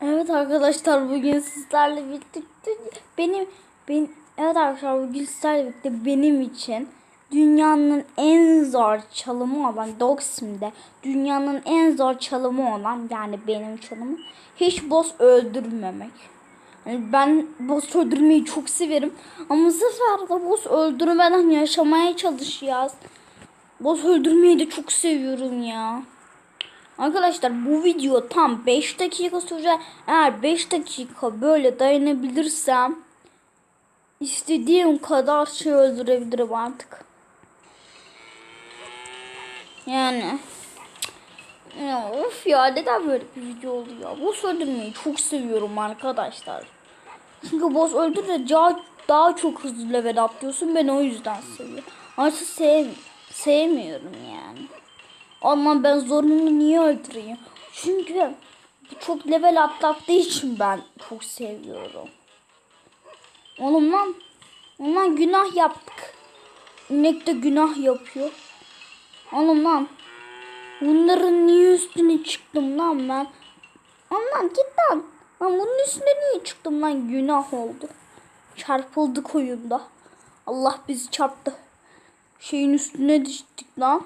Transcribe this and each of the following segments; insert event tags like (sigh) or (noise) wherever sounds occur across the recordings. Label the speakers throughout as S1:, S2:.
S1: Evet arkadaşlar bugün sizlerle birlikte benim ben evet arkadaşlar bugün sizlerle birlikte benim için dünyanın en zor çalımı olan Dogsim'de dünyanın en zor çalımı olan yani benim çalımım hiç boss öldürmemek. Yani ben boss öldürmeyi çok severim ama de boss öldürmeden yaşamaya çalışacağız. Boss öldürmeyi de çok seviyorum ya. Arkadaşlar bu video tam 5 dakika sürecek. Eğer 5 dakika böyle dayanabilirsem istediğim kadar şey öldürebilirim artık. Yani ya of ya neden böyle bir video oldu ya? Boss öldürmeyi çok seviyorum arkadaşlar. Çünkü boss öldürünce daha, daha çok hızlı level atlıyorsun. Ben o yüzden seviyorum. Artık sev, sevmiyorum yani. Ama ben zorunlu niye öldüreyim? Çünkü çok level atlattığı için ben çok seviyorum. Oğlum lan. Ondan günah yaptık. İnek de günah yapıyor. Oğlum lan. Bunların niye üstüne çıktım lan ben? Ondan git lan. Ben bunun üstüne niye çıktım lan? Günah oldu. Çarpıldık oyunda. Allah bizi çarptı. Şeyin üstüne düştük lan.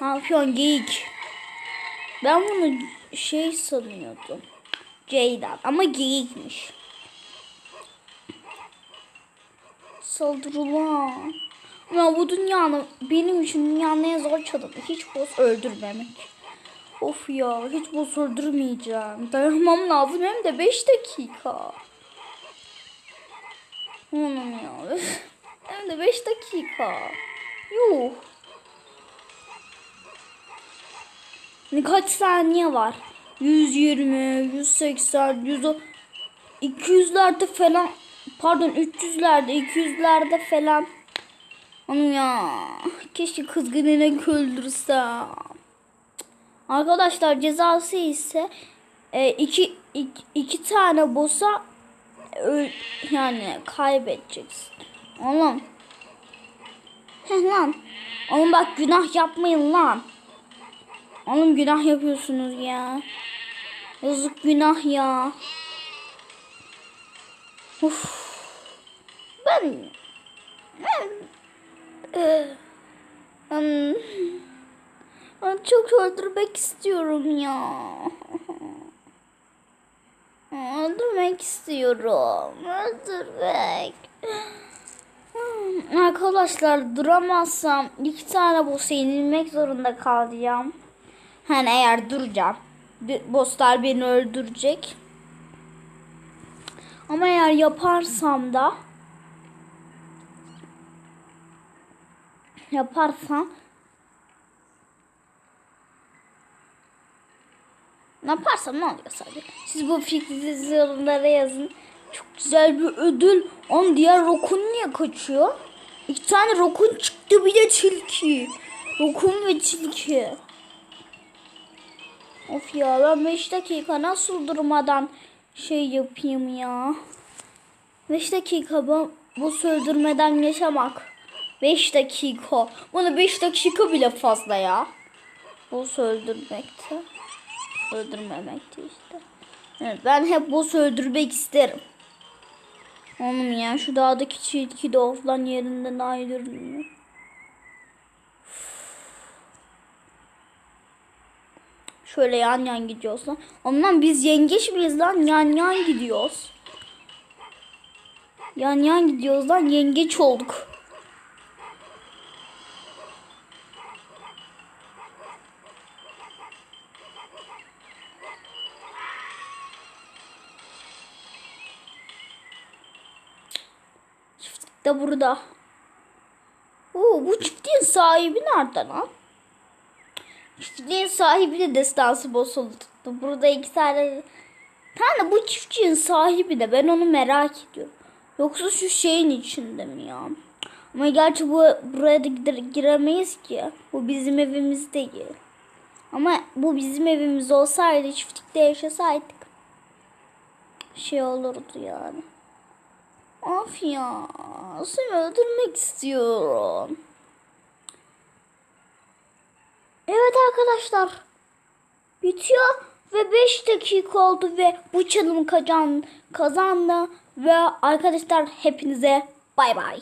S1: Ne yapıyorsun geyik? Ben bunu şey sanıyordum. Ceydan ama geyikmiş. Saldırılan. Ya bu dünyanın benim için dünyanın en zor çalımı. Hiç boss öldürmemek. Of ya hiç boss öldürmeyeceğim. Dayanmam lazım hem de 5 dakika. Oğlum ya. (laughs) Hem de 5 dakika. Yuh. Ne kaç saniye var? 120, 180, 110, 200'lerde falan pardon 300'lerde 200'lerde falan. Onun ya keşke kızgın inek öldürsem. Arkadaşlar cezası ise e, iki, iki, iki tane boss'a ö- yani kaybedeceksin. Oğlum. Heh lan. Oğlum bak günah yapmayın lan. Oğlum günah yapıyorsunuz ya. Yazık günah ya. Uf. Ben ben, e, ben, ben çok öldürmek istiyorum ya. Öldürmek istiyorum. Öldürmek. Arkadaşlar duramazsam iki tane boss'a yenilmek zorunda kalacağım. Hani eğer duracağım. Bosslar beni öldürecek. Ama eğer yaparsam da yaparsam ne yaparsam ne oluyor sadece. Siz bu fikrinizi yorumlara yazın. Çok güzel bir ödül. On diğer Rokun niye kaçıyor? İki tane Rokun çıktı bir de tilki. Rokun ve tilki. Of ya ben 5 dakika nasıl durmadan şey yapayım ya. 5 dakika bu, bu söldürmeden yaşamak. 5 dakika. Bana 5 dakika bile fazla ya. Bu öldürmekte. Öldürmemekte işte. Evet, ben hep bu öldürmek isterim. Oğlum ya şu dağdaki çilki de oflan yerinden ayrılmıyor. Şöyle yan yan gidiyoruz lan. Ondan biz yengeç miyiz lan? Yan yan gidiyoruz. Yan yan gidiyoruz lan. Yengeç olduk. Çiftlik de burada. Oo, bu çiftliğin sahibi nerede lan? Çiftliğin sahibi de destansı bozuldu. Burada iki tane... Tane bu çiftçinin sahibi de ben onu merak ediyorum. Yoksa şu şeyin içinde mi ya? Ama gerçi bu buraya da giremeyiz ki. Bu bizim evimiz değil. Ama bu bizim evimiz olsaydı çiftlikte yaşasaydık şey olurdu yani. Of ya. Seni öldürmek istiyorum. Evet arkadaşlar. Bitiyor. Ve 5 dakika oldu ve bu çalım kazan, kazandı. Ve arkadaşlar hepinize bay bay.